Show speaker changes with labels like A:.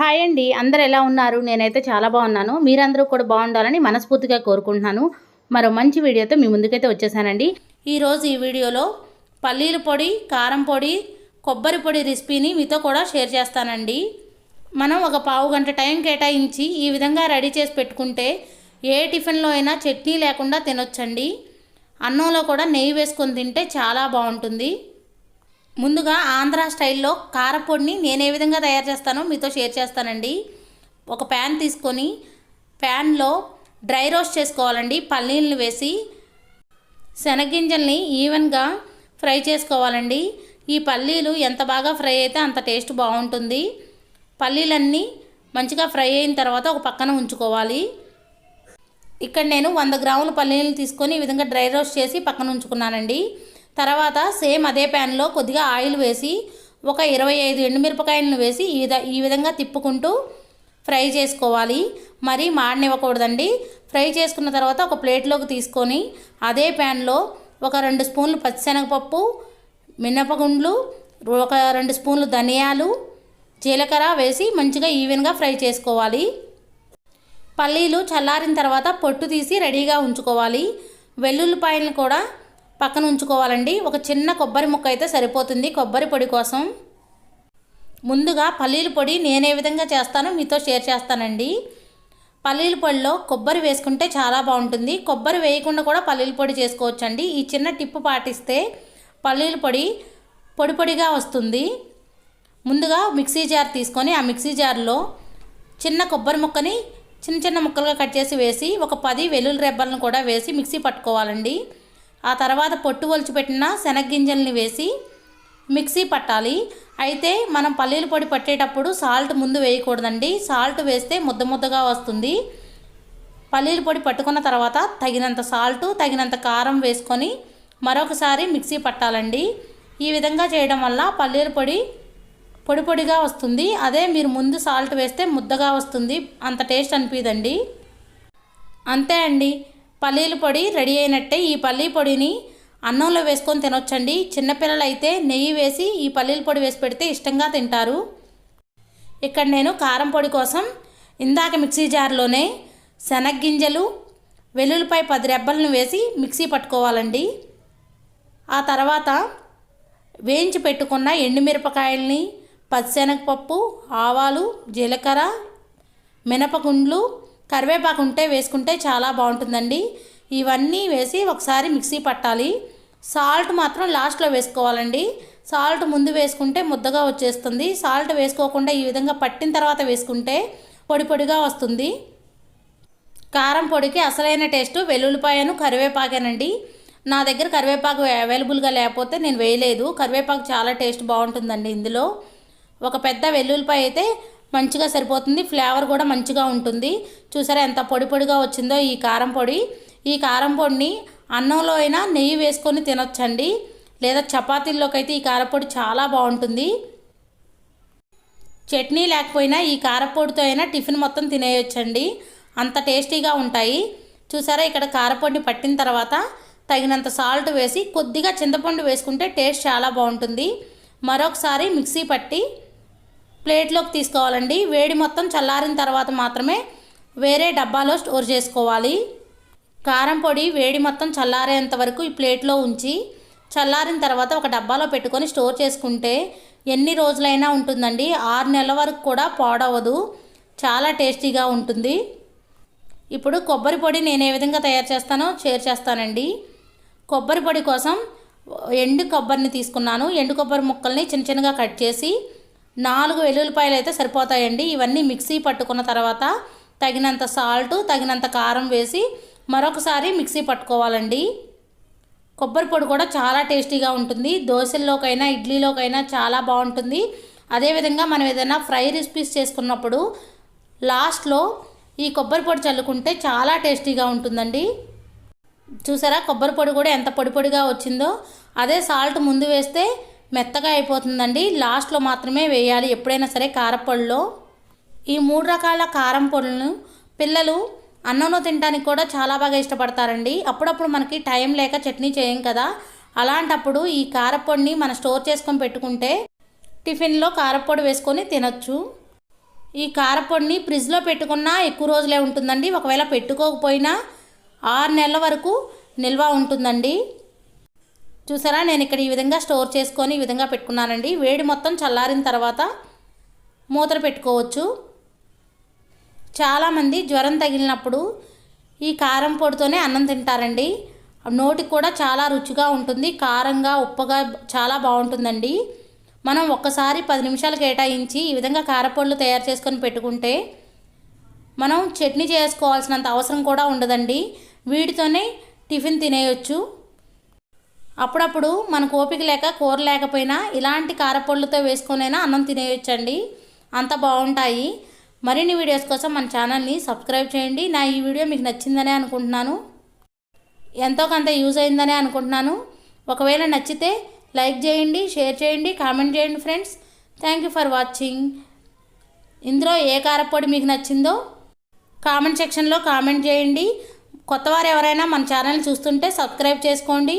A: Hi అండి. అందరు ఎలా ఉన్నారు? నేనైతే చాలా బాగున్నాను. మీరందరూ కూడా బాగుండాలని మనస్ఫూర్తిగా కోరుకుంటున్నాను. మరో మంచి వీడియోతో మీ ముందుకైతే వచ్చేసానండి. ఈరోజు ఈ వీడియోలో పల్లీల పొడి కారం పొడి కొబ్బరి పొడి రెసిపీని మీతో కూడా షేర్ చేస్తానండి. మనం ఒక పావు గంట టైం కేటాయించి ఈ విధంగా రెడీ చేసి పెట్టుకుంటే ఏ టిఫిన్లో అయినా చట్నీ లేకుండా తినొచ్చండి. అన్నంలో కూడా నెయ్యి వేసుకొని తింటే చాలా బాగుంటుంది. ముందుగా ఆంధ్ర స్టైల్లో కారపొడిని నేను ఏ విధంగా తయారు చేస్తానో మీతో షేర్ చేస్తానండి. ఒక ప్యాన్ తీసుకొని ప్యాన్లో డ్రై రోస్ట్ చేసుకోవాలండి. పల్లీలను వేసి శనగింజల్ని ఈవెన్గా ఫ్రై చేసుకోవాలండి. ఈ పల్లీలు ఎంత బాగా ఫ్రై అయితే అంత టేస్ట్ బాగుంటుంది. పల్లీలన్నీ మంచిగా ఫ్రై అయిన తర్వాత ఒక పక్కన ఉంచుకోవాలి. ఇక్కడ నేను వంద గ్రాముల పల్లీలు తీసుకొని ఈ విధంగా డ్రై రోస్ట్ చేసి పక్కన ఉంచుకున్నానండి. తర్వాత సేమ్ అదే ప్యాన్లో కొద్దిగా ఆయిల్ వేసి ఒక ఇరవై ఐదు ఎండుమిరపకాయలను వేసి ఈ విధ ఈ విధంగా తిప్పుకుంటూ ఫ్రై చేసుకోవాలి. మరీ మాడనివ్వకూడదండి. ఫ్రై చేసుకున్న తర్వాత ఒక ప్లేట్లోకి తీసుకొని అదే ప్యాన్లో ఒక రెండు స్పూన్లు పచ్చిశనగపప్పు మినపగుండ్లు ఒక రెండు స్పూన్లు ధనియాలు జీలకర్ర వేసి మంచిగా ఈవెన్గా ఫ్రై చేసుకోవాలి. పల్లీలు చల్లారిన తర్వాత పొట్టు తీసి రెడీగా ఉంచుకోవాలి. వెల్లుల్లిపాయలను కూడా పక్కన ఉంచుకోవాలండి. ఒక చిన్న కొబ్బరి ముక్క అయితే సరిపోతుంది. కొబ్బరి పొడి కోసం ముందుగా పల్లీల పొడి నేను ఏ విధంగా చేస్తానో మీతో షేర్ చేస్తానండి. పల్లీల పొడిలో కొబ్బరి వేసుకుంటే చాలా బాగుంటుంది. కొబ్బరి వేయకుండా కూడా పల్లీల పొడి చేసుకోవచ్చండి. ఈ చిన్న టిప్పు పాటిస్తే పల్లీల పొడి పొడి పొడిగా వస్తుంది. ముందుగా మిక్సీ జార్ తీసుకొని ఆ మిక్సీ జార్లో చిన్న కొబ్బరి ముక్కని చిన్న చిన్న ముక్కలుగా కట్ చేసి వేసి ఒక పది వెల్లుల్లి రెబ్బలను కూడా వేసి మిక్సీ పట్టుకోవాలండి. ఆ తర్వాత పొట్టు ఒలిచిపెట్టిన శనగ్గింజల్ని వేసి మిక్సీ పట్టాలి. అయితే మనం పల్లీల పొడి పట్టేటప్పుడు సాల్ట్ ముందు వేయకూడదండి. సాల్ట్ వేస్తే ముద్ద ముద్దగా వస్తుంది. పల్లీల పొడి పట్టుకున్న తర్వాత తగినంత సాల్ట్ తగినంత కారం వేసుకొని మరొకసారి మిక్సీ పట్టాలండి. ఈ విధంగా చేయడం వల్ల పల్లీల పొడి పొడి పొడిగా వస్తుంది. అదే మీరు ముందు సాల్ట్ వేస్తే ముద్దగా వస్తుంది. అంత టేస్ట్ అనిపిదండి అంతే అండి. పల్లీల పొడి రెడీ అయినట్టే ఈ పల్లీ పొడిని అన్నంలో వేసుకొని తినొచ్చండి. చిన్నపిల్లలు అయితే నెయ్యి వేసి ఈ పల్లీల పొడి వేసి పెడితే ఇష్టంగా తింటారు. ఇక్కడ నేను కారం పొడి కోసం ఇందాక మిక్సీ జార్లోనే శనగ్గింజలు వెల్లుల్లిపాయ పది రెబ్బలను వేసి మిక్సీ పట్టుకోవాలండి. ఆ తర్వాత వేయించి పెట్టుకున్న ఎండుమిరపకాయల్ని పచ్చిశనగపప్పు ఆవాలు జీలకర్ర మినపగుండ్లు కరివేపాకు ఉంటే వేసుకుంటే చాలా బాగుంటుందండి. ఇవన్నీ వేసి ఒకసారి మిక్సీ పట్టాలి. సాల్ట్ మాత్రం లాస్ట్లో వేసుకోవాలండి. సాల్ట్ ముందు వేసుకుంటే ముద్దగా వచ్చేస్తుంది. సాల్ట్ వేసుకోకుండా ఈ విధంగా పట్టిన తర్వాత వేసుకుంటే పొడి పొడిగా వస్తుంది. కారం పొడికి అసలైన టేస్ట్ వెల్లుల్లిపాయను కరివేపాకేనండి. నా దగ్గర కరివేపాకు అవైలబుల్గా లేకపోతే నేను వేయలేదు. కరివేపాకు చాలా టేస్ట్ బాగుంటుందండి ఇందులో. ఒక పెద్ద వెల్లుల్లిపాయ అయితే మంచిగా సరిపోతుంది ఫ్లేవర్ కూడా మంచిగా ఉంటుంది. చూసారా ఎంత పొడి పొడిగా వచ్చిందో ఈ కారం పొడి. ఈ కారం పొడిని అన్నంలో అయినా నెయ్యి వేసుకొని తినొచ్చండి. లేదా చపాతీల్లోకి అయితే ఈ కారపొడి చాలా బాగుంటుంది. చట్నీ లేకపోయినా ఈ కారపొడితో అయినా టిఫిన్ మొత్తం తినేయొచ్చండి. అంత టేస్టీగా ఉంటాయి. చూసారా ఇక్కడ కారపొడిని పట్టిన తర్వాత తగినంత సాల్ట్ వేసి కొద్దిగా చింతపండు వేసుకుంటే టేస్ట్ చాలా బాగుంటుంది. మరొకసారి మిక్సీ పట్టి ప్లేట్లోకి తీసుకోవాలండి. వేడి మొత్తం చల్లారిన తర్వాత మాత్రమే వేరే డబ్బాలో స్టోర్ చేసుకోవాలి. కారం పొడి వేడి మొత్తం చల్లారేంత వరకు ఈ ప్లేట్లో ఉంచి చల్లారిన తర్వాత ఒక డబ్బాలో పెట్టుకొని స్టోర్ చేసుకుంటే ఎన్ని రోజులైనా ఉంటుందండి. ఆరు నెలల వరకు కూడా పాడవదు చాలా టేస్టీగా ఉంటుంది. ఇప్పుడు కొబ్బరి పొడి నేను ఏ విధంగా తయారు చేస్తానో షేర్ చేస్తానండి. కొబ్బరి పొడి కోసం ఎండు కొబ్బరిని తీసుకున్నాను. ఎండు కొబ్బరి ముక్కల్ని చిన్న చిన్నగా కట్ చేసి నాలుగు వెల్లుల్లిపాయలు అయితే సరిపోతాయండి. ఇవన్నీ మిక్సీ పట్టుకున్న తర్వాత తగినంత సాల్ట్ తగినంత కారం వేసి మరొకసారి మిక్సీ పట్టుకోవాలండి. కొబ్బరి పొడి కూడా చాలా టేస్టీగా ఉంటుంది. దోశల్లోకైనా ఇడ్లీలోకైనా చాలా బాగుంటుంది. అదేవిధంగా మనం ఏదైనా ఫ్రై రెసిపీస్ చేసుకున్నప్పుడు లాస్ట్లో ఈ కొబ్బరి పొడి చల్లుకుంటే చాలా టేస్టీగా ఉంటుందండి. చూసారా? కొబ్బరి పొడి కూడా ఎంత పొడి పొడిగా వచ్చిందో. అదే సాల్ట్ ముందు వేస్తే మెత్తగా అయిపోతుందండి. లాస్ట్లో మాత్రమే వేయాలి. ఎప్పుడైనా సరే కారపొడిలో. ఈ మూడు రకాల కారం పొడులను పిల్లలు అన్నంలో తినడానికి కూడా చాలా బాగా ఇష్టపడతారండి. అప్పుడప్పుడు మనకి టైం లేక చట్నీ చేయం కదా. అలాంటప్పుడు ఈ కారపొడిని మనం స్టోర్ చేసుకొని పెట్టుకుంటే టిఫిన్లో కారపొడి వేసుకొని తినచ్చు. ఈ కారపొడిని ఫ్రిడ్జ్లో పెట్టుకున్నా ఎక్కువ రోజులే ఉంటుందండి. ఒకవేళ పెట్టుకోకపోయినా ఆరు నెలల వరకు నిల్వ ఉంటుందండి. చూసారా? నేను ఇక్కడ ఈ విధంగా స్టోర్ చేసుకొని ఈ విధంగా పెట్టుకున్నానండి. వేడి మొత్తం చల్లారిన తర్వాత మూతలు పెట్టుకోవచ్చు. చాలామంది జ్వరం తగిలినప్పుడు ఈ కారం పొడితోనే అన్నం తింటారండి. నోటికి కూడా చాలా రుచిగా ఉంటుంది. కారంగా ఉప్పగా చాలా బాగుంటుందండి. మనం ఒక్కసారి పది నిమిషాలు కేటాయించి ఈ విధంగా కారపళ్ళు తయారు చేసుకొని పెట్టుకుంటే మనం చట్నీ చేసుకోవాల్సినంత అవసరం కూడా ఉండదండి. వీటితోనే టిఫిన్ తినేయొచ్చు. అప్పుడప్పుడు మనకు ఓపిక లేక కూర లేకపోయినా ఇలాంటి కారపళ్ళుతో వేసుకొనైనా అన్నం తినేయొచ్చండి. అంత బాగుంటాయి. మరిన్ని వీడియోస్ కోసం మన ఛానల్ని సబ్స్క్రైబ్ చేయండి. నా ఈ వీడియో మీకు నచ్చిందనే అనుకుంటున్నాను. ఎంతో కొంత యూజ్ అయిందనే అనుకుంటున్నాను. ఒకవేళ నచ్చితే లైక్ చేయండి షేర్ చేయండి కామెంట్ చేయండి friends. Thank you for watching. ఇందులో ఏ కారపొడి మీకు నచ్చిందో కామెంట్ సెక్షన్లో కామెంట్ చేయండి. కొత్తవారు ఎవరైనా మన ఛానల్ చూస్తుంటే సబ్స్క్రైబ్ చేసుకోండి.